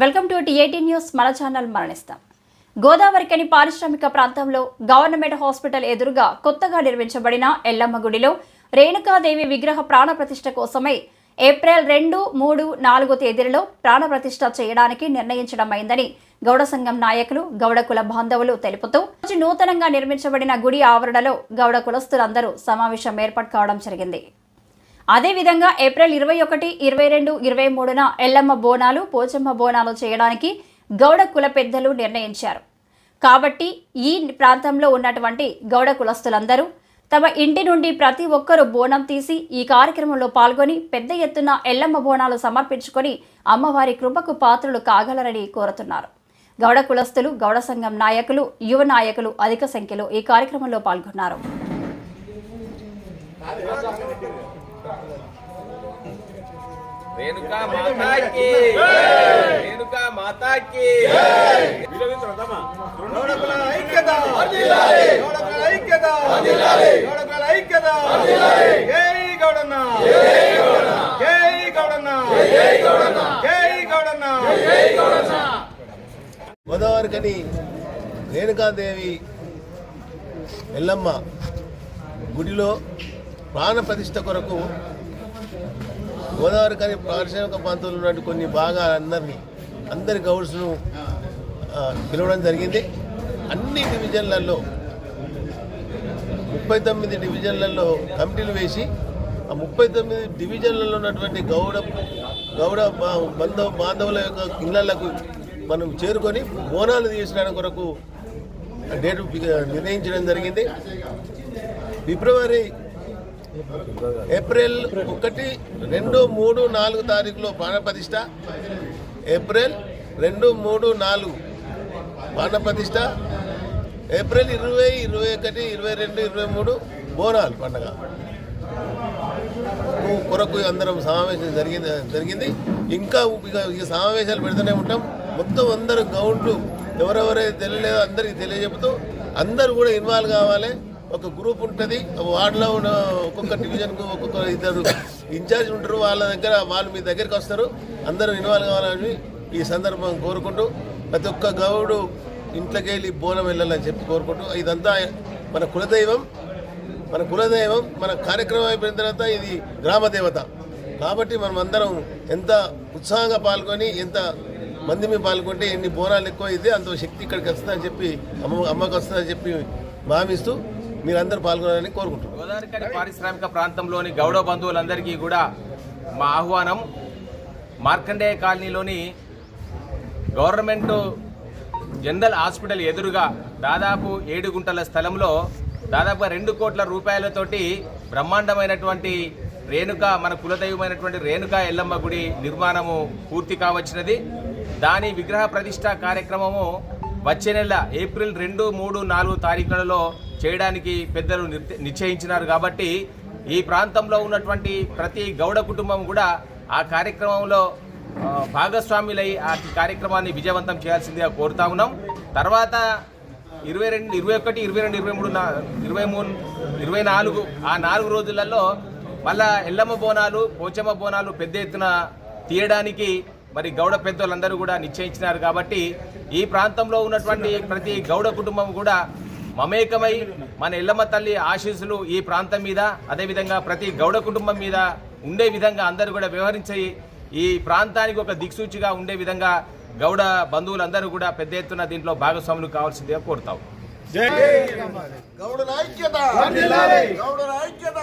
Welcome to TAT news. మన channel మరణిస్తాం. గోదావరికని పారిశ్రామిక ప్రాంతంలో గవర్నమెంట్ హాస్పిటల్ ఎదురుగా కొత్తగా నిర్మించబడిన ఎల్లమ్మ గుడిలో రేణుకాదేవి విగ్రహ ప్రాణప్రతిష్ఠ కోసమే కోసమై ఏప్రిల్ రెండు మూడు నాలుగు తేదీలలో ప్రాణప్రతిష్ఠ చేయడానికి నిర్ణయించడమైందని గౌడ సంఘం నాయకులు గౌడ కుల బాంధవులు తెలుపుతూ నూతనంగా నిర్మించబడిన గుడి ఆవరణలో గౌడ కులస్తులందరూ సమావేశం ఏర్పాటు కావడం జరిగింది. అదేవిధంగా ఏప్రిల్ ఇరవై ఒకటి ఇరవై రెండు ఇరవై మూడున ఎల్లమ్మ బోనాలు పోచమ్మ బోనాలు చేయడానికి గౌడ కుల పెద్దలు నిర్ణయించారు. కాబట్టి ఈ ప్రాంతంలో ఉన్నటువంటి గౌడ కులస్తులందరూ తమ ఇంటి నుండి ప్రతి ఒక్కరూ బోనం తీసి ఈ కార్యక్రమంలో పాల్గొని పెద్ద ఎత్తున ఎల్లమ్మ బోనాలు సమర్పించుకొని అమ్మవారి కృపకు పాత్రలు కాగలరని కోరుతున్నారు. గౌడ కులస్తులు గౌడ సంఘం నాయకులు యువ నాయకులు అధిక సంఖ్యలో ఈ కార్యక్రమంలో పాల్గొన్నారు. రేణుకా మాతాకి. రేణుకా మాతాకి. గౌడకుల ఐక్యత. గౌడకుల ఐక్యత. గౌడకుల ఐక్యత. జై గౌడన్న. జై గౌడన్న. జై గౌడన్న. గోదావరి కని రేణుకాదేవి ఎల్లమ్మ గుడిలో ప్రాణ ప్రతిష్ట కొరకు గోదావరి కానీ పారిశ్రామిక ప్రాంతంలో ఉన్నటువంటి కొన్ని భాగాలందరినీ అందరి గౌడ్స్ను పిలవడం జరిగింది. అన్ని డివిజన్లలో ముప్పై తొమ్మిది డివిజన్లలో కమిటీలు వేసి ఆ ముప్పై తొమ్మిది డివిజన్లలో ఉన్నటువంటి గౌడ గౌడ బంధవ బాంధవుల యొక్క ఇళ్ళకు మనం చేరుకొని బోనాలు తీసిన కొరకు డేటు నిర్ణయించడం జరిగింది. ఫిబ్రవరి ఏప్రిల్ ఒకటి రెండు మూడు నాలుగు తారీఖులో ప్రాణప్రతిష్ఠ ఏప్రిల్ రెండు మూడు నాలుగు ప్రాణప్రతిష్ఠ ఏప్రిల్ ఇరవై ఇరవై ఒకటి ఇరవై రెండు ఇరవై మూడు బోనాలు పండగ. కొరకు అందరం సమావేశం జరిగింది జరిగింది. ఇంకా ఈ సమావేశాలు పెడుతూనే ఉంటాం. మొత్తం అందరు గౌండ్లు ఎవరెవరైతే తెలియలేదో అందరికీ తెలియజెపుతూ అందరూ కూడా ఇన్వాల్వ్ కావాలి. ఒక గ్రూప్ ఉంటుంది వార్డులో ఉన్న ఒక్కొక్క డివిజన్కు ఒక్కొక్క ఇద్దరు ఇన్ఛార్జ్ ఉంటారు వాళ్ళ దగ్గర వాళ్ళు మీ దగ్గరికి వస్తారు అందరూ ఇన్వాల్వ్ కావాలని ఈ సందర్భం కోరుకుంటూ ప్రతి ఒక్క గౌడు ఇంట్లోకి వెళ్ళి బోనం వెళ్ళాలని చెప్పి కోరుకుంటూ ఇదంతా మన కులదైవం మన కులదైవం మన కార్యక్రమం అయిపోయిన తర్వాత ఇది గ్రామ దేవత. కాబట్టి మనం అందరం ఎంత ఉత్సాహంగా పాల్గొని ఎంత మంది మీ పాల్గొంటే ఎన్ని బోనాలు ఎక్కువ అయితే అంత శక్తి ఇక్కడికి వస్తుందని చెప్పి అమ్మ అమ్మకు వస్తుందని చెప్పి భావిస్తూ మీరందరూ పాల్గొనాలని కోరుకుంటున్నాను గోదావరి పారిశ్రామిక ప్రాంతంలోని గౌడ బంధువులందరికీ కూడా మా ఆహ్వానం మార్కండేయ కాలనీలోని గవర్నమెంట్ జనరల్ హాస్పిటల్ ఎదురుగా దాదాపు ఏడు గుంటల స్థలంలో దాదాపుగా రెండు కోట్ల రూపాయలతోటి బ్రహ్మాండమైనటువంటి రేణుక మన కులదైవమైనటువంటి రేణుక ఎల్లమ్మ గుడి నిర్మాణము పూర్తి కావచ్చినది. దాని విగ్రహ ప్రతిష్ట కార్యక్రమము వచ్చే నెల ఏప్రిల్ రెండు మూడు నాలుగు తారీఖులలో చేయడానికి పెద్దలు నిశ్చయించినారు కాబట్టి ఈ ప్రాంతంలో ఉన్నటువంటి ప్రతి గౌడ కుటుంబం కూడా ఆ కార్యక్రమంలో భాగస్వాములై ఆ కార్యక్రమాన్ని విజయవంతం చేయాల్సిందిగా కోరుతా ఉన్నాం. తర్వాత ఇరవై రెండు ఇరవై ఒకటి ఇరవై రెండు ఇరవై మూడు ఇరవై మూడు ఇరవై నాలుగు ఆ నాలుగు రోజులలో మళ్ళా ఎల్లమ్మ బోనాలు పోచమ్మ బోనాలు పెద్ద ఎత్తున తీయడానికి మరి గౌడ పెద్దలందరూ కూడా నిశ్చయించినారు కాబట్టి ఈ ప్రాంతంలో ఉన్నటువంటి ప్రతి గౌడ కుటుంబం కూడా మమేకమై మన ఎల్లమ్మ తల్లి ఆశీస్సులు ఈ ప్రాంతం మీద అదేవిధంగా ప్రతి గౌడ కుటుంబం మీద ఉండే విధంగా అందరూ కూడా వ్యవహరించి ఈ ప్రాంతానికి ఒక దిక్సూచిగా ఉండే విధంగా గౌడ బంధువులందరూ కూడా పెద్ద ఎత్తున దీంట్లో భాగస్వాములు కావాల్సిందిగా కోరుతాం. గౌడుల ఐక్యత గౌడుల ఐక్యత